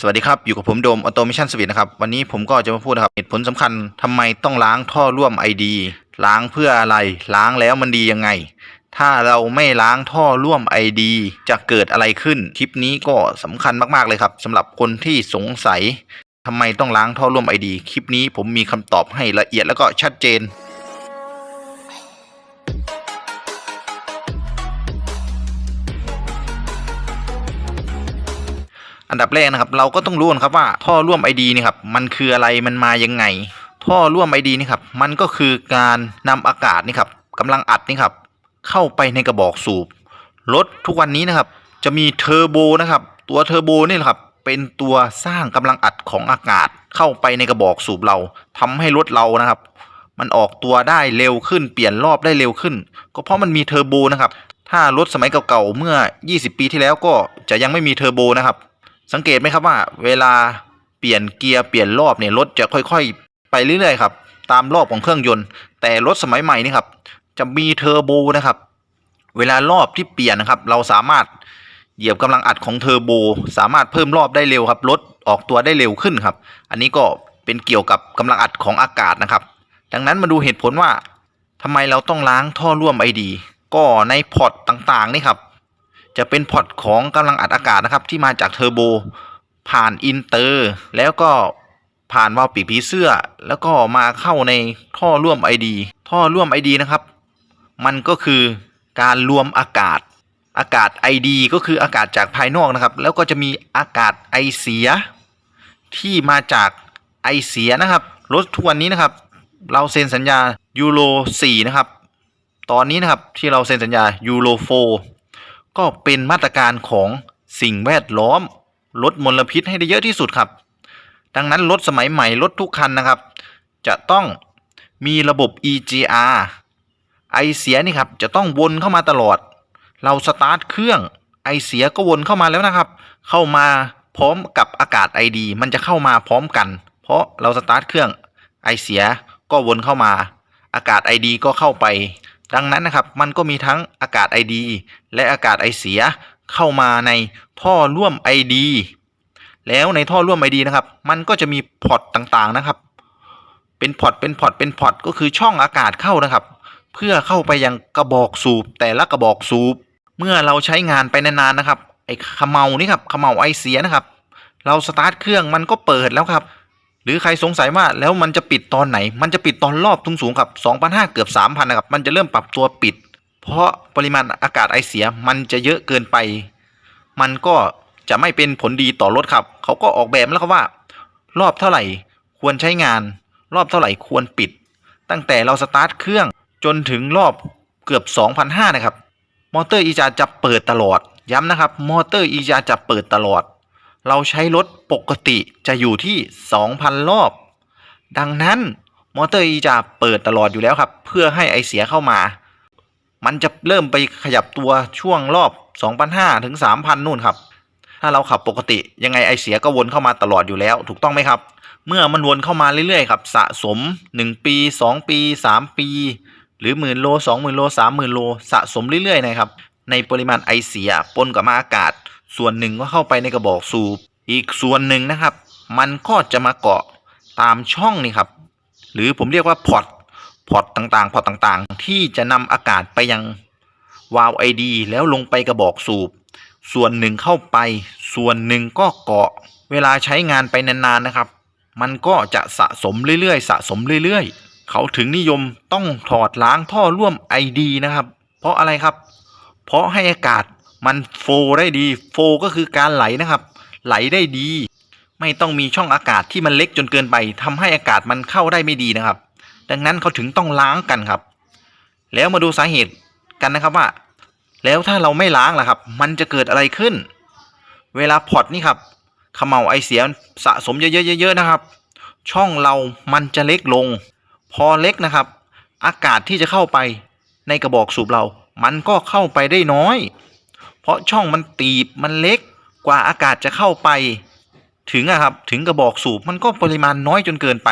สวัสดีครับ อยู่กับผมโดมออโตมิชันสวิตนะครับ วันนี้ผมก็จะมาพูดนะครับ เหตุผลสำคัญทำไมต้องล้างท่อร่วม ID ล้างเพื่ออะไรล้างแล้วมันดียังไง ถ้าเราไม่ล้างท่อร่วม ID จะเกิดอะไรขึ้น คลิปนี้ก็สำคัญมากๆเลยครับสำหรับคนที่สงสัยทำไมต้องล้างท่อร่วม ID คลิปนี้ผมมีคำตอบให้ละเอียดแล้วก็ชัดเจน อันดับแรกนะครับ เราก็ต้องรู้นะครับว่าท่อร่วม ID นี่ครับมันคืออะไรมันมายังไง ท่อร่วม ID นี่ครับมันก็คือการนำอากาศนี่ครับกำลังอัดนี่ครับเข้าไปในกระบอกสูบรถทุกวันนี้นะครับ จะมีเทอร์โบนะครับ ตัวเทอร์โบนี่ละครับเป็นตัวสร้างกำลังอัดของอากาศเข้าไปในกระบอกสูบเราทำให้รถเรานะครับ มันออกตัวได้เร็วขึ้นเปลี่ยนรอบได้เร็วขึ้น ก็เพราะมันมีเทอร์โบนะครับ ถ้ารถสมัยเก่าๆเมื่อ 20 ปีที่แล้วก็จะยังไม่มีเทอร์โบนะครับ สังเกตไหมครับว่า เวลาเปลี่ยนเกียร์เปลี่ยนรอบเนี่ยรถจะค่อยๆ ไปเรื่อยๆครับตามรอบของเครื่องยนต์ แต่รถสมัยใหม่นี่ครับจะมีเทอร์โบนะครับ เวลารอบที่เปลี่ยนนะครับ เราสามารถเหยียบกำลังอัดของเทอร์โบ สามารถเพิ่มรอบได้เร็วครับรถออกตัวได้เร็วขึ้นครับ อันนี้ก็เป็นเกี่ยวกับกำลังอัดของอากาศนะครับ ดังนั้นมาดูเหตุผลว่าทำไมเราต้องล้างท่อร่วมไอดีก็ในพอร์ตต่างๆนี่ครับ จะเป็นพอร์ตของกำลังอัดอากาศนะครับ ที่มาจากเทอร์โบ ผ่านอินเตอร์ แล้วก็ผ่านวาล์วปีกผีเสื้อ แล้วก็มาเข้าในท่อร่วม ID ท่อร่วม ID นะครับ มันก็คือการรวมอากาศ อากาศ ID ก็คืออากาศจากภายนอกนะครับ แล้วก็จะมีอากาศไอเสีย ที่มาจากไอเสียนะครับรถทวนนี้นะครับ เราเซ็นสัญญายูโร4นะครับ ตอนนี้นะครับที่เราเซ็นสัญญายูโร4 ก็เป็นมาตรการของสิ่งแวดล้อม ลดมลพิษให้ได้เยอะที่สุดครับ ดังนั้นรถสมัยใหม่รถทุกคันนะครับ จะต้องมีระบบ EGR ไอเสียนี่ครับจะต้องวนเข้ามาตลอด เราสตาร์ทเครื่องไอเสียก็วนเข้ามาแล้วนะครับ เข้ามาพร้อมกับอากาศ ID มันจะเข้ามาพร้อมกัน เพราะเราสตาร์ทเครื่องไอเสียก็วนเข้ามา อากาศ ID ก็เข้าไป ดังนั้นนะครับมันก็มีทั้งอากาศ ID และอากาศไอเสียเข้ามาในท่อร่วม ID แล้วในท่อร่วม ID นะครับ มันก็จะมีพอร์ตต่างๆนะครับ เป็นพอร์ตเป็นพอร์ตเป็นพอร์ตก็คือช่องอากาศเข้านะครับ เพื่อเข้าไปยังกระบอกสูบแต่ละกระบอกสูบ เมื่อเราใช้งานไปนานๆนะครับไอ้ขมเมานี่ครับขมเมาไอเสียนะครับ เราสตาร์ทเครื่องมันก็เปิดแล้วครับ หรือใครสงสัยว่าแล้วมันจะปิดตอนไหน มันจะปิดตอนรอบทุงสูงครับ2,500เกือบ3,000นะครับมันจะเริ่มปรับตัวปิด เพราะปริมาณอากาศไอเสียมันจะเยอะเกินไป มันก็จะไม่เป็นผลดีต่อรถครับ เขาก็ออกแบบแล้วครับว่า รอบเท่าไหร่ควรใช้งาน รอบเท่าไหร่ควรปิด ตั้งแต่เราสตาร์ทเครื่องจนถึงรอบเกือบ2,500นะครับ มอเตอร์อีจาจะเปิดตลอด ย้ำนะครับ มอเตอร์อีจาจะเปิดตลอด เราใช้รถปกติจะอยู่ที่ 2,000 รอบ ดังนั้นมอเตอร์อีจาเปิดตลอดอยู่แล้วครับ เพื่อให้ไอเสียเข้ามา มันจะเริ่มไปขยับตัวช่วงรอบ 2,500 ถึง 3,000 นู่นครับ ถ้าเราขับปกติยังไงไอเสียก็วนเข้ามาตลอดอยู่แล้วถูกต้องไหมครับ เมื่อมันวนเข้ามาเรื่อยๆครับ สะสม 1 ปี 2 ปี 3 ปี หรือหมื่นโล 2 0,000 โล 3 0,000 โล สะสมเรื่อยๆนะครับ ในปริมาณไอเสียปนกับมาอากาศ ส่วนหนึ่งก็เข้าไปในกระบอกสูบ อีกส่วนหนึ่งนะครับ มันก็จะมาเกาะตามช่องนี่ครับ หรือผมเรียกว่าพอร์ตพอร์ตต่างๆพอร์ตต่างๆ ที่จะนำอากาศไปยังวาล์วไอดีแล้วลงไปกระบอกสูบ ส่วนหนึ่งเข้าไป ส่วนหนึ่งก็เกาะ เวลาใช้งานไปนานๆนะครับ มันก็จะสะสมเรื่อยๆ สะสมเรื่อยๆ เขาถึงนิยมต้องถอดล้างท่อร่วม ID นะครับ เพราะอะไรครับ เพราะให้อากาศ มันโฟได้ดีโฟก็คือการไหลนะครับ ไหลได้ดี ไม่ต้องมีช่องอากาศที่มันเล็กจนเกินไปทำให้อากาศมันเข้าได้ไม่ดีนะครับ ดังนั้นเขาถึงต้องล้างกันครับ แล้วมาดูสาเหตุกันนะครับว่า แล้วถ้าเราไม่ล้างล่ะครับ มันจะเกิดอะไรขึ้น เวลาพอร์ตนี่ครับขมเหลาไอเสียสะสมเยอะๆๆนะครับ ช่องเรามันจะเล็กลง พอเล็กนะครับ อากาศที่จะเข้าไปในกระบอกสูบเรา มันก็เข้าไปได้น้อย เพราะช่องมันตีบมันเล็กกว่าอากาศจะเข้าไป ถึงอะครับถึงกระบอกสูบมันก็ปริมาณน้อยจนเกินไป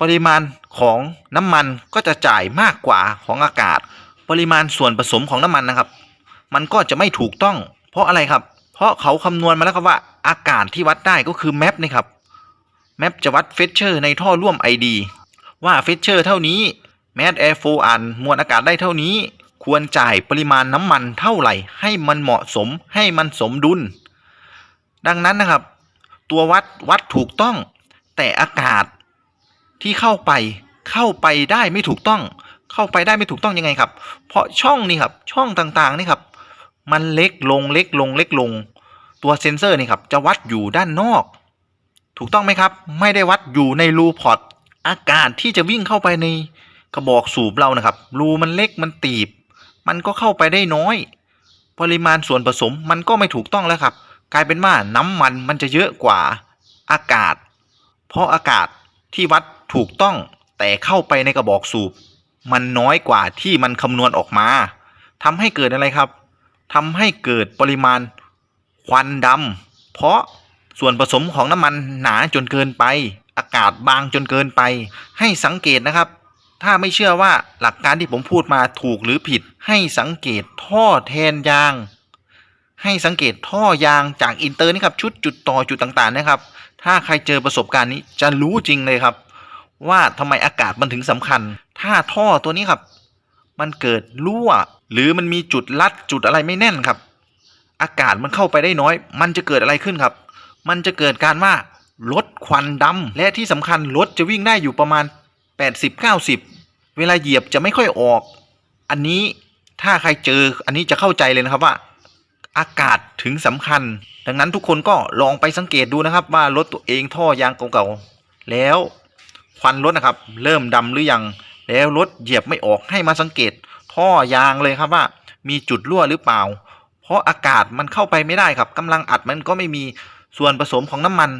ปริมาณของน้ำมันก็จะจ่ายมากกว่าของอากาศ ปริมาณส่วนผสมของน้ำมันนะครับ มันก็จะไม่ถูกต้อง เพราะอะไรครับ เพราะเขาคำนวณมาแล้วครับว่าอากาศที่วัดได้ก็คือแมปนี่ครับแมปจะวัดเฟชเชอร์ในท่อร่วม ID ว่าเฟชเชอร์เท่านี้แมสแอร์โฟอ่านมวลอากาศได้เท่านี้ ควรจ่ายปริมาณน้ำมันเท่าไหร่ ให้มันเหมาะสมให้มันสมดุล ดังนั้นนะครับ ตัววัดวัดถูกต้อง แต่อากาศที่เข้าไปเข้าไปได้ไม่ถูกต้อง เข้าไปได้ไม่ถูกต้องยังไงครับ เพราะช่องนี่ครับช่องต่างๆนี่ครับ มันเล็กลงเล็กลงเล็กลง ตัวเซนเซอร์นี่ครับจะวัดอยู่ด้านนอก ถูกต้องไหมครับ ไม่ได้วัดอยู่ในรูพอร์ตอากาศที่จะวิ่งเข้าไปในกระบอกสูบเรานะครับ รูมันเล็กมันตีบ มันก็เข้าไปได้น้อย ปริมาณส่วนผสมมันก็ไม่ถูกต้องแล้วครับ กลายเป็นว่าน้ำมันมันจะเยอะกว่าอากาศ เพราะอากาศที่วัดถูกต้องแต่เข้าไปในกระบอกสูบ มันน้อยกว่าที่มันคำนวณออกมาทำให้เกิดอะไรครับทำให้เกิดปริมาณควันดำเพราะส่วนผสมของน้ำมันหนาจนเกินไป อากาศบางจนเกินไป ให้สังเกตนะครับ ถ้าไม่เชื่อว่าหลักการที่ผมพูดมาถูกหรือผิด ให้สังเกตท่อแทนยาง ให้สังเกตท่อยางจากอินเตอร์นี่ครับชุดจุดต่อจุดต่างๆนะครับ ถ้าใครเจอประสบการณ์นี้จะรู้จริงเลยครับ ว่าทำไมอากาศมันถึงสำคัญ ถ้าท่อตัวนี้ครับ มันเกิดรั่ว หรือมันมีจุดลัดจุดอะไรไม่แน่นครับ อากาศมันเข้าไปได้น้อย มันจะเกิดอะไรขึ้นครับ มันจะเกิดการว่าลดควันดำและที่สำคัญรถจะวิ่งได้อยู่ประมาณ 80-90 เวลาเหยียบจะไม่ค่อยออก อันนี้ถ้าใครเจออันนี้จะเข้าใจเลยนะครับว่าอากาศถึงสำคัญ ดังนั้นทุกคนก็ลองไปสังเกตดูนะครับ ว่ารถตัวเองท่อยางเก่าๆแล้วควันรถนะครับ เริ่มดำหรือยังแล้วรถเหยียบไม่ออกให้มาสังเกต ท่อยางเลยครับว่ามีจุดรั่วหรือเปล่า เพราะอากาศมันเข้าไปไม่ได้ครับกำลังอัดมันก็ไม่มีส่วนผสมของน้ำมัน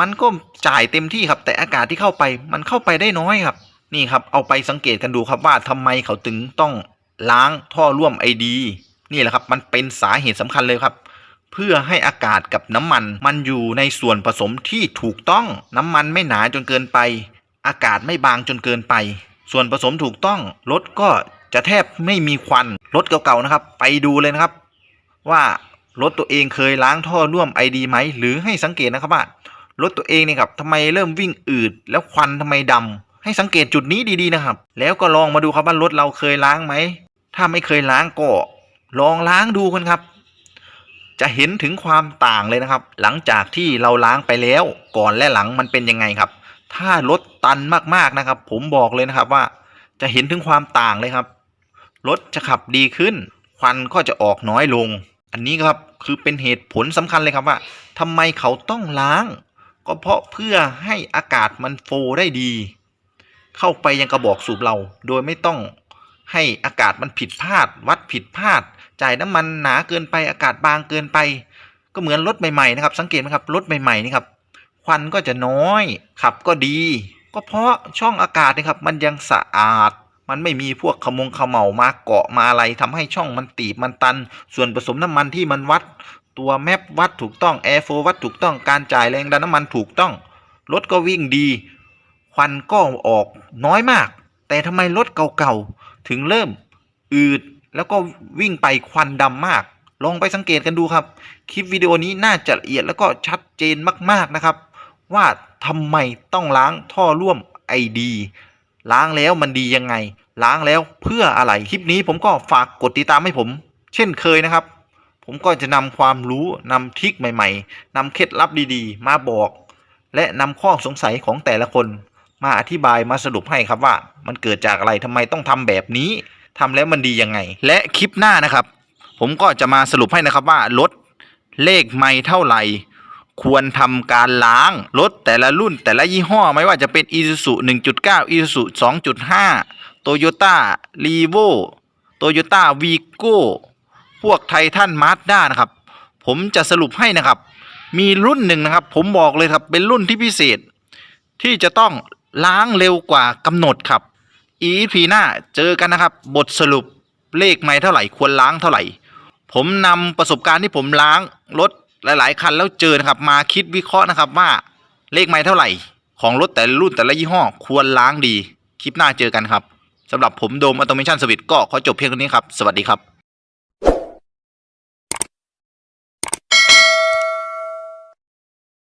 มันก็จ่ายเต็มที่ครับ แต่อากาศที่เข้าไปมันเข้าไปได้น้อยครับ นี่ครับเอาไปสังเกตกันดูครับว่าทำไมเขาถึงต้องล้างท่อร่วมไอดีนี่แหละครับมันเป็นสาเหตุสำคัญเลยครับ เพื่อให้อากาศกับน้ำมัน มันอยู่ในส่วนผสมที่ถูกต้องน้ำมันไม่หนาจนเกินไป อากาศไม่บางจนเกินไป ส่วนผสมถูกต้องรถก็จะแทบไม่มีควันรถเก่าๆนะครับ ไปดูเลยนะครับ ว่ารถตัวเองเคยล้างท่อร่วมไอดีไหมหรือให้สังเกตนะครับว่ารถตัวเองเนี่ยครับทำไมเริ่มวิ่งอืดแล้วควันทำไมดำ ให้สังเกตจุดนี้ดีๆนะครับ แล้วก็ลองมาดูครับว่ารถเราเคยล้างไหม ถ้าไม่เคยล้างก็ลองล้างดูกันครับ จะเห็นถึงความต่างเลยนะครับ หลังจากที่เราล้างไปแล้วก่อนและหลังมันเป็นยังไงครับ ถ้ารถตันมากๆนะครับ ผมบอกเลยนะครับว่า จะเห็นถึงความต่างเลยครับ รถจะขับดีขึ้น ควันก็จะออกน้อยลง อันนี้ครับคือเป็นเหตุผลสำคัญเลยครับว่าทำไมเขาต้องล้าง ก็เพราะเพื่อให้อากาศมันโฟได้ดี เข้าไปยังกระบอกสูบเรา โดยไม่ต้องให้อากาศมันผิดพลาด วัดผิดพลาด จ่ายน้ำมันหนาเกินไปอากาศบางเกินไป ก็เหมือนรถใหม่ๆนะครับ สังเกตไหมครับรถใหม่ๆนี่ครับควันก็จะน้อยขับก็ดี ก็เพราะช่องอากาศนะครับ มันยังสะอาด มันไม่มีพวกขมงขมเหลามาเกาะมาอะไรทำให้ช่องมันตีบมันตัน ส่วนผสมน้ำมันที่มันวัด ตัวแมปวัดถูกต้องแอร์โฟวัดถูกต้องการจ่ายแรงดันน้ำมันถูกต้องรถก็วิ่งดี ควันก็ออกน้อยมาก แต่ทำไมรถเก่าๆ ถึงเริ่มอืดแล้วก็วิ่งไปควันดำมาก ลองไปสังเกตกันดูครับ คลิปวิดีโอนี้น่าจะละเอียดแล้วก็ชัดเจนมากๆนะครับ ว่าทำไมต้องล้างท่อร่วมไอดีล้างแล้วมันดียังไง ล้างแล้วเพื่ออะไร คลิปนี้ผมก็ฝากกดติดตามให้ผม เช่นเคยนะครับ ผมก็จะนำความรู้นำทริคใหม่ ๆนำเคล็ดลับดีๆ มาบอก และนำข้อสงสัยของแต่ละคน มาอธิบายมาสรุปให้ครับว่า มันเกิดจากอะไรทำไมต้องทำแบบนี้ทำแล้วมันดียังไง และคลิปหน้านะครับ ผมก็จะมาสรุปให้นะครับว่ารถเลขไม่เท่าไหร่ ควรทำการล้างรถแต่ละรุ่นแต่ละยี่ห้อไม่ว่าจะเป็น Isuzu 1.9 Isuzu 2.5 Toyota r e v o Toyota Vigo พวกไททันมาสด้านะครับ ผมจะสรุปให้นะครับ มีรุ่นหนึ่งนะครับ ผมบอกเลยครับเป็นรุ่นที่พิเศษที่จะต้อง ล้างเร็วกว่ากำหนดครับ EP หน้าเจอกันนะครับ บทสรุปเลขไม่เท่าไหร่ควรล้างเท่าไหร่ ผมนำประสบการณ์ที่ผมล้างรถหลาย ๆ คันแล้วเจอนะครับมาคิดวิเคราะห์นะครับว่าเลขไม่เท่าไหร่ ของรถแต่ละรุ่นแต่ละยี่ห้อควรล้างดี คลิปหน้าเจอกันครับสำหรับผมโดมออโตเมชันสวิตก็ขอจบเพียงเท่านี้ครับ สวัสดีครับ